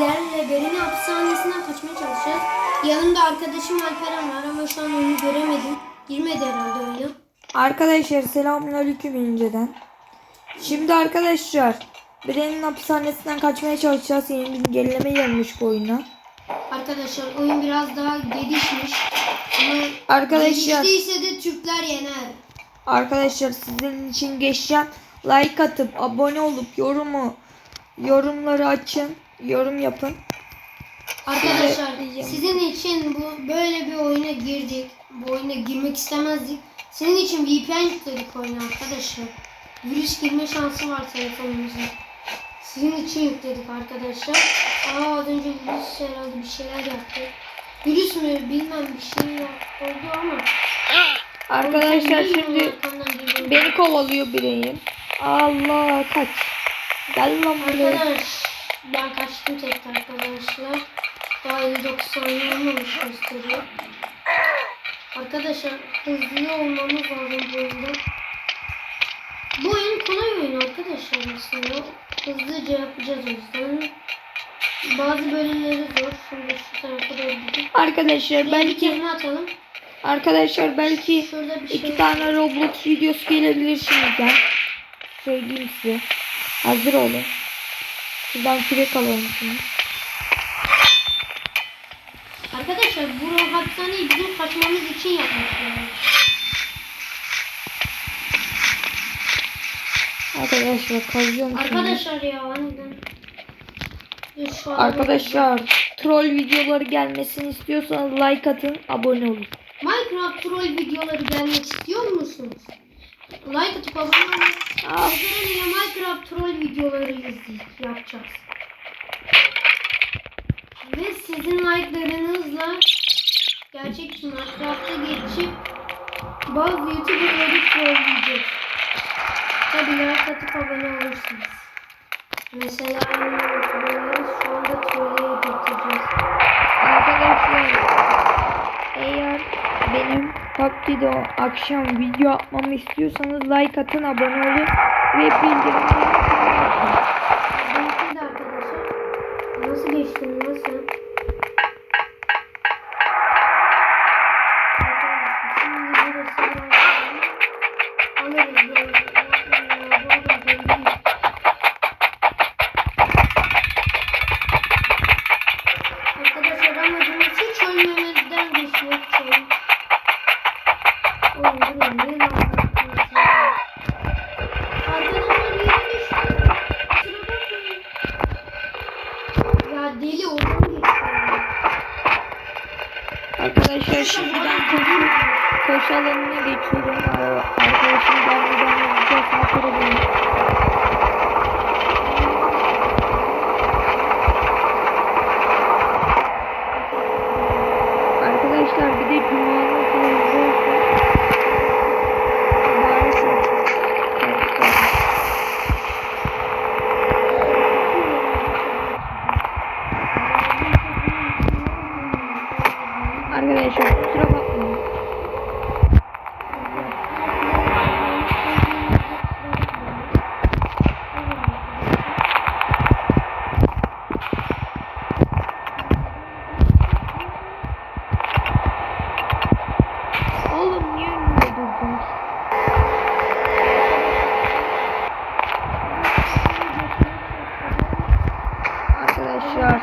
sizlerle Berin hapishanesinden kaçmaya çalışacağız. Yanımda arkadaşım Alperen var ama şu an onu göremedim. Girmedi herhalde oyuna. Arkadaşlar selamünaleyküm inceden. Şimdi arkadaşlar Birenin hapishanesinden kaçmaya çalışacağız. Yeni bir güncelleme gelmiş bu oyuna. Arkadaşlar oyun biraz daha gelişmiş. Ama Arkadaşlar geliştiyse de Türkler yener. arkadaşlar sizin için geçeceğim. Like atıp abone olup yorumu yorumları açın. Yorum yapın. Arkadaşlar diyeceğim. sizin için bu böyle bir oyuna girdik. Bu oyuna girmek istemezdik. Senin için VPN yükledik oyuna arkadaşlar. Virüs girme şansı var telefonumuza. Sizin için yükledik arkadaşlar. Aa az önce virüs herhalde bir şeyler yaptı. Virüs mü bilmem bir şey oldu ama. Arkadaşlar şimdi beni kovalıyor bireyim. Allah kaç. Gel lan buraya. Arkadaş arkadaşlar. Daha 59 saniye olmamış gösteriyor. Arkadaşlar hızlı olmamız lazım bu oyunda. Bu oyun kolay oyun arkadaşlar aslında. Hızlıca yapacağız o yüzden. Bazı bölümleri zor. Şimdi şu tarafa doğru gidip. Arkadaşlar Belki belki atalım. arkadaşlar belki Şurada bir şey iki tane Roblox videosu gelebilir şimdiden. Söyleyeyim size. Hazır olun. Şuradan kürek alalım şimdi. Arkadaşlar bu hapishaneyi bizim kaçmamız için yapmışlar. Arkadaşlar kazıyorum şimdi. Arkadaşlar ya aniden. Arkadaşlar troll videoları gelmesini istiyorsanız like atın, abone olun. Minecraft troll videoları gelmek istiyor musunuz? Like atıp abone olun. Aa. Sizlerle Minecraft troll videoları izleyip yapacağız. Ve sizin like'larınızla gerçek Minecraft'a geçip bazı YouTuber'ları trolleyeceğiz. Tabii like atıp abone olursunuz. Mesela YouTuber'ları şu anda trolleye getireceğiz. Arkadaşlar eğer benim PUBG'de akşam video atmamı istiyorsanız like atın, abone olun ve bildirimleri açın. Nasıl? Arkadaşlar şimdiden koşu, koşu alanına geçiyorum. Ar- Arkadaşım gelmeden hızlıca sağ tarafa Arkadaşlar bir de Cuma'nın hızlı olsun. Maalesef. Arkadaşlar kusura bakmayın. Oğlum niye önümde durdun? Arkadaşlar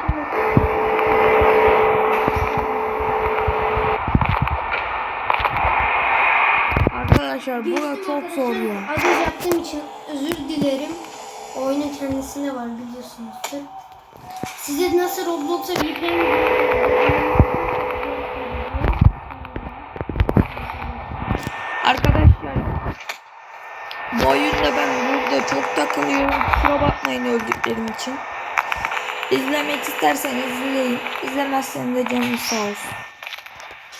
Arkadaşlar bura çok zor ya. Az yaptığım için özür dilerim. Oyunun kendisinde var biliyorsunuzdur. Size nasıl Roblox'a Arkadaşlar bu oyunda ben burada çok takılıyorum. Kusura bakmayın öldüklerim için. İzlemek isterseniz izleyin. İzlemezseniz de canınız sağ olsun.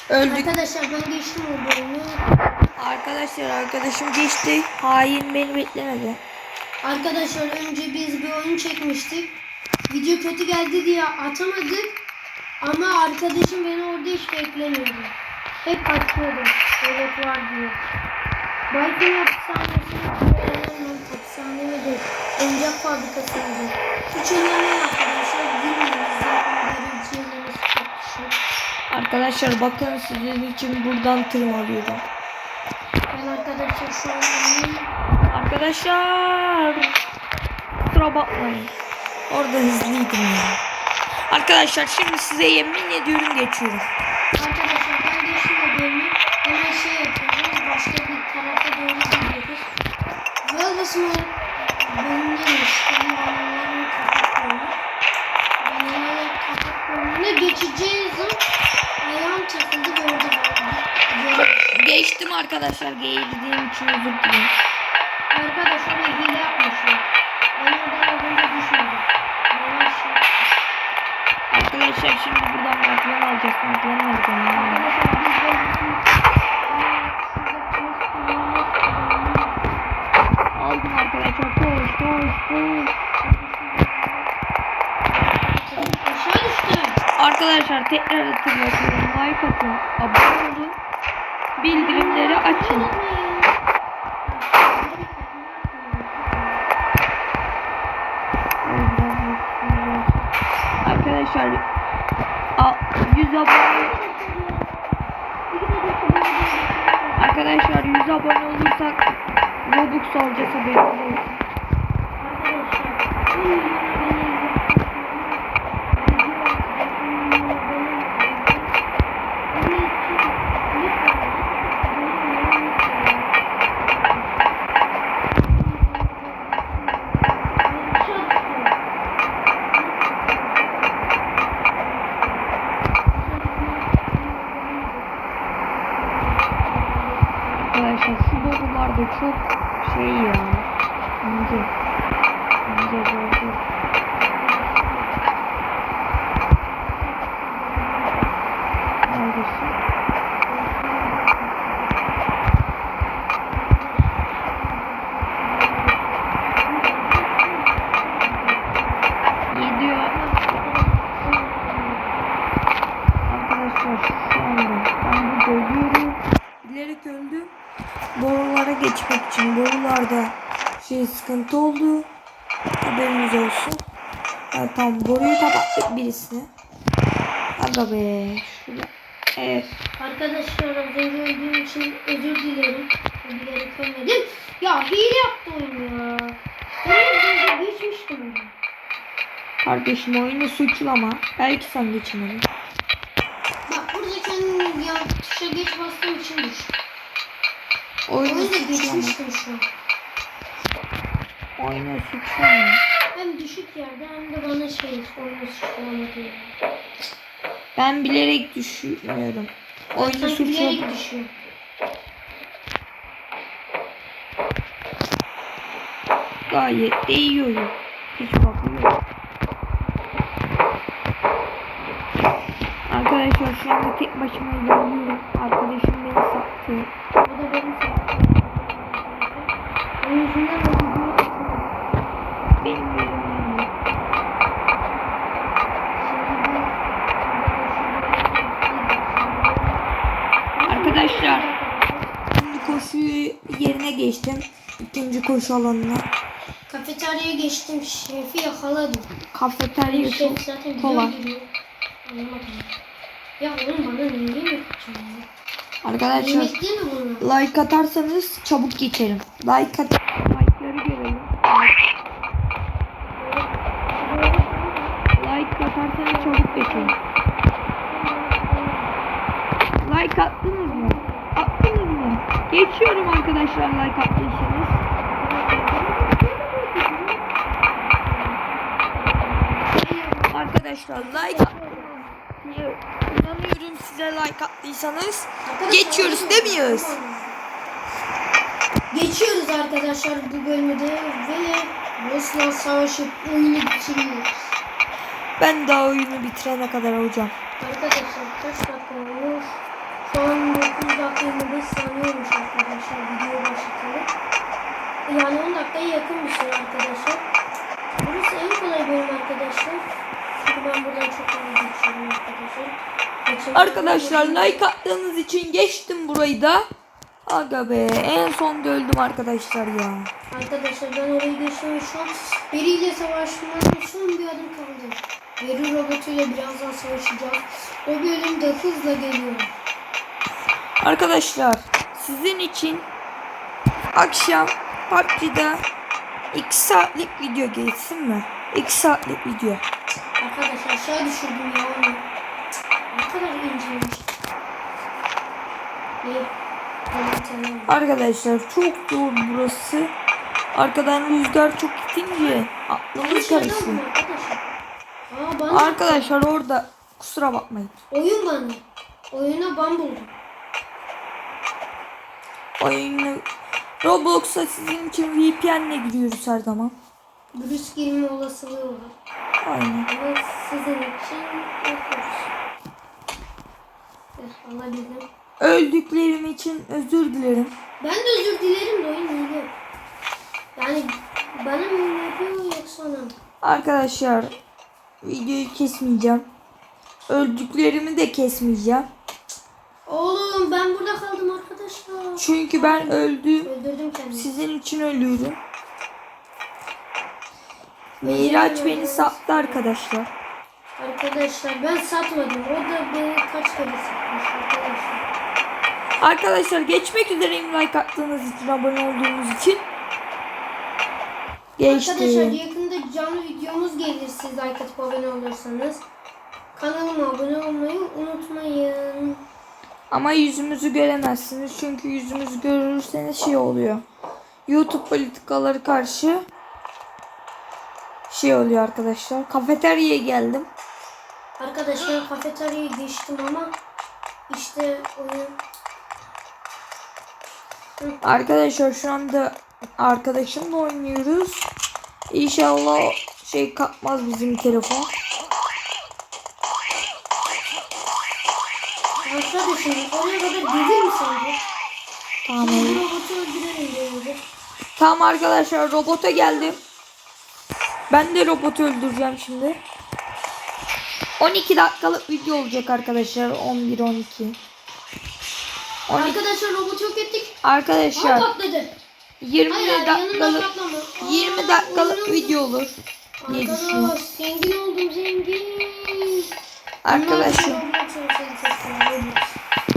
Öldük. Arkadaşlar ben geçtim o bölümü. Arkadaşlar arkadaşım geçti. Hain beni beklemedi. Arkadaşlar önce biz bir oyun çekmiştik. Video kötü geldi diye atamadık. Ama arkadaşım beni orada hiç beklemiyordu. Hep kaçıyordu. Evet var diye. Balkon hapishanesine hapishanesi efsanedir. Oyuncak fabrikasıdır. Üç ellemeyin arkadaşlar. Bilmiyoruz Arkadaşlar bakın sizin için buradan tırmalıyorum. Ben arkadaşlar şu an. Arkadaşlar kusura bakmayın. Orada hızlıydım ya. Arkadaşlar şimdi size yemin ediyorum geçiyorum. Arkadaşlar ben de şimdi bölümü hemen şey yapıyorum. Başka bir tarafa doğru gidiyoruz. Velves'in bölümdeymiş. Benim anılarım kapak bölümü. Ben kapak bölümüne geçeceğiz. Ayağım takıldı gördü ben. Geçtim arkadaşlar. Geğirdiğim için özür dilerim. Arkadaşlar bir hile yapmışlar. Ben oradan az önce düşmedim. Ben Arkadaşlar şimdi buradan merdiven alacağız. Merdiven alacağım. Arkadaşlar biz Velves'in Aldım arkadaşlar. Koş koş koş. Aşağı düştüm. Arkadaşlar tekrar hatırlatıyorum. Like atın. Abone olun. Bildirimleri açın. Arkadaşlar a- 100 abone Arkadaşlar 100 abone olursak Robux alacağız haberiniz olsun. Arkadaşlar şu borular da çok şey ya. İnce. İnce zor zor. Neredesin? Gidiyor. Arkadaşlar şu anda ben burada ölüyorum. Bilerek öldüm. Borulara geçmek için borularda şey sıkıntı oldu. Haberiniz olsun. Evet, tamam boruyu kapattık birisine. Aga be. Şurada. Evet. Arkadaşlar öldüğüm için özür dilerim. Bilerek ölmedim. Ya hile yaptı oyun ya. Ben geçmiştim onu. Kardeşim oyunu suçlama. Belki sen geçemedin. Bak burada kendim ya tuşa geç bastığım için düş. Oyunu geçmiştim şu an. Oyunu suçlama. Hem düşük yerde hem de bana şey oyunu diyor. Ben bilerek düşmüyorum. Oyunu suçlama. bilerek düşüyor. Gayet de iyi oyun. Hiç bakmıyor. yok. Arkadaşlar şu anda tek başıma ilerliyorum. Arkadaşım beni sattı. O da beni sattı. Yüzünden o videoyu atamadım. Benim yüzümden yok. Arkadaşlar. Şimdi koşu yerine geçtim. İkinci koşu alanına. Kafeteryaya geçtim. Şefi yakaladım. Kafeterya Şef zaten. Anlamadım. Ya oğlum bana neyi mi yapacaksın ya? Arkadaşlar like atarsanız çabuk geçerim. Like at like'ları görelim. Like atarsanız çabuk geçerim. Like attınız mı? Attınız mı? Geçiyorum arkadaşlar like attıysanız. Arkadaşlar like attınız inanıyorum size like attıysanız. Geçiyoruz değil miyiz? Geçiyoruz arkadaşlar bu bölümde ve Bosna Savaşı oyunu bitiriyoruz. Ben daha oyunu bitirene kadar hocam. Arkadaşlar kaç dakika olmuş? Şu an 9 dakika 25 saniye olmuş arkadaşlar video başlatalı. Yani 10 dakikaya yakın bir şey arkadaşlar. Burası en kolay bölüm arkadaşlar. Çünkü ben buradan çok arkadaşlar. Like attığınız için geçtim burayı da. Aga be en son öldüm arkadaşlar ya. Arkadaşlar ben orayı geçiyorum şu an. Beriyle savaşmanın son bir adım kaldı. Beri robotuyla birazdan savaşacağız. O bölümde hızla geliyor. Arkadaşlar sizin için akşam PUBG'da 2 saatlik video geçsin mi? 2 saatlik video. Arkadaşlar aşağı düşürdüm ya onu. Ne kadar. İyi. Arkadaşlar çok zor burası. Arkadan rüzgar çok itince aklımız bana Arkadaşlar orada kusura bakmayın. oyun bana. Oyuna ban buldum. Oyunu Roblox'a sizin için VPN'le giriyoruz her zaman. Virüs girme olasılığı var. Aynen. Ama sizin için Öldüklerim için özür dilerim. Ben de özür dilerim de oyun hile. Yani bana mı yapıyor yoksa ona? Arkadaşlar videoyu kesmeyeceğim. Öldüklerimi de kesmeyeceğim. Oğlum ben burada kaldım arkadaşlar. Çünkü ben öldüm. Öldürdüm kendimi. Sizin için ölüyorum. Miraç beni sattı arkadaşlar. Arkadaşlar ben satmadım. O da beni kaç kere arkadaşlar. Arkadaşlar geçmek üzereyim like attığınız için, abone olduğunuz için. Arkadaşlar Geçti. yakında canlı videomuz gelir siz like atıp abone olursanız. Kanalıma abone olmayı unutmayın. Ama yüzümüzü göremezsiniz. Çünkü yüzümüzü görürseniz şey oluyor. YouTube politikaları karşı şey oluyor arkadaşlar. Kafeteryaya geldim. Arkadaşlar kafeteryaya geçtim ama işte oyun Arkadaşlar şu anda arkadaşımla oynuyoruz. İnşallah şey kapmaz bizim telefon. Arkadaşım oraya kadar gelir mi sence? Tamam. Bir diyordu. Tamam arkadaşlar robota geldim. Ben de robotu öldüreceğim şimdi. 12 dakikalık video olacak arkadaşlar. 11 12. 12 Arkadaşlar robotu yok ettik. arkadaşlar patladı. 20 Hayır dakikalık patlama. Aa, 20 dakikalık video olur diye düşünüyorum. Zengin oldum zengin. Arkadaşlar.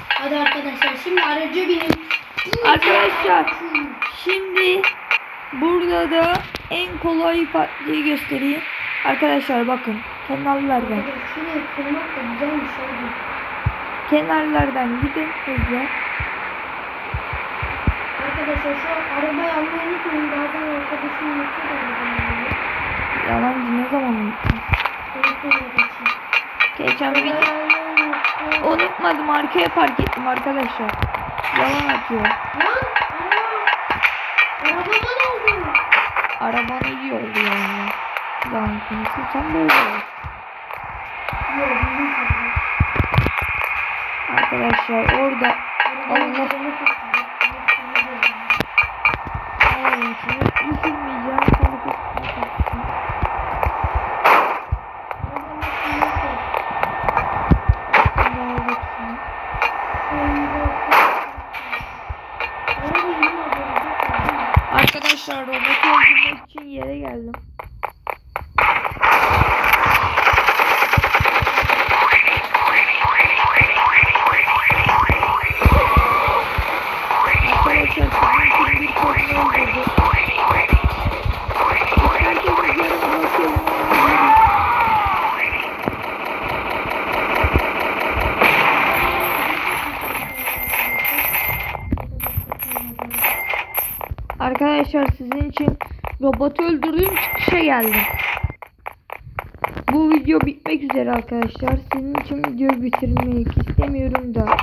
Hadi arkadaşlar şimdi araca binin. Arkadaşlar şimdi burada da en kolay partiyi göstereyim. Arkadaşlar bakın kenarlardan Şuraya kırmak da güzelmiş hadi. Kenarlardan gidin hızlı. Arkadaşlar şu arabayı almayı unutmayın. Bazen arkadaşım unutuyor arabayı. Yalancı ne zaman unuttun? Geçen video unutmadım arkaya park ettim arkadaşlar. Yalan atıyor. Lan araba. Oldu? Araban iyi oldu yani. Yalan konuşursan böyle. Yok. Arkadaşlar orada Allah Arkadaşlar sizin için robotu öldürdüğüm çıkışa geldim. Bu video bitmek üzere arkadaşlar. Sizin için videoyu bitirmek istemiyorum da.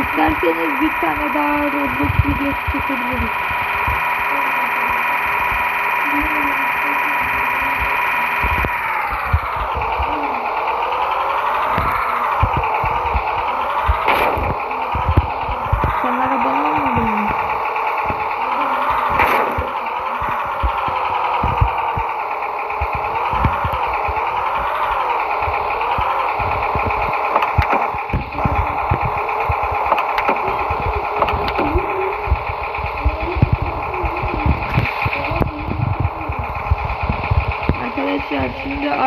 İsterseniz bir tane daha Roblox videosu çekebiliriz.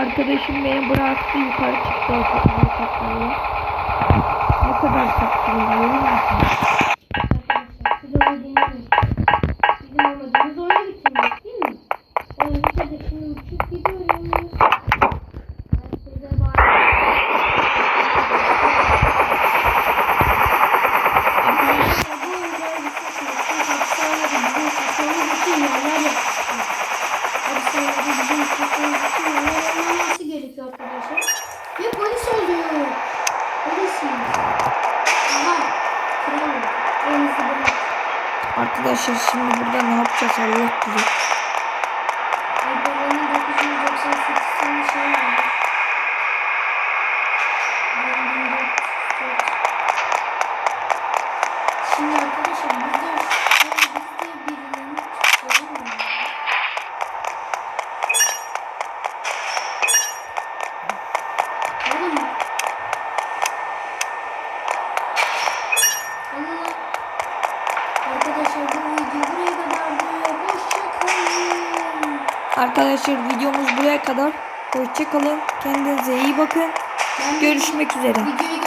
arkadaşım beni bıraktı yukarı çıktı o katmanı. Ne kadar saçma biliyor musunuz? Arkadaşlar videomuz buraya kadar. Hoşçakalın. Kendinize iyi bakın. Ben Görüşmek üzere. Videoyu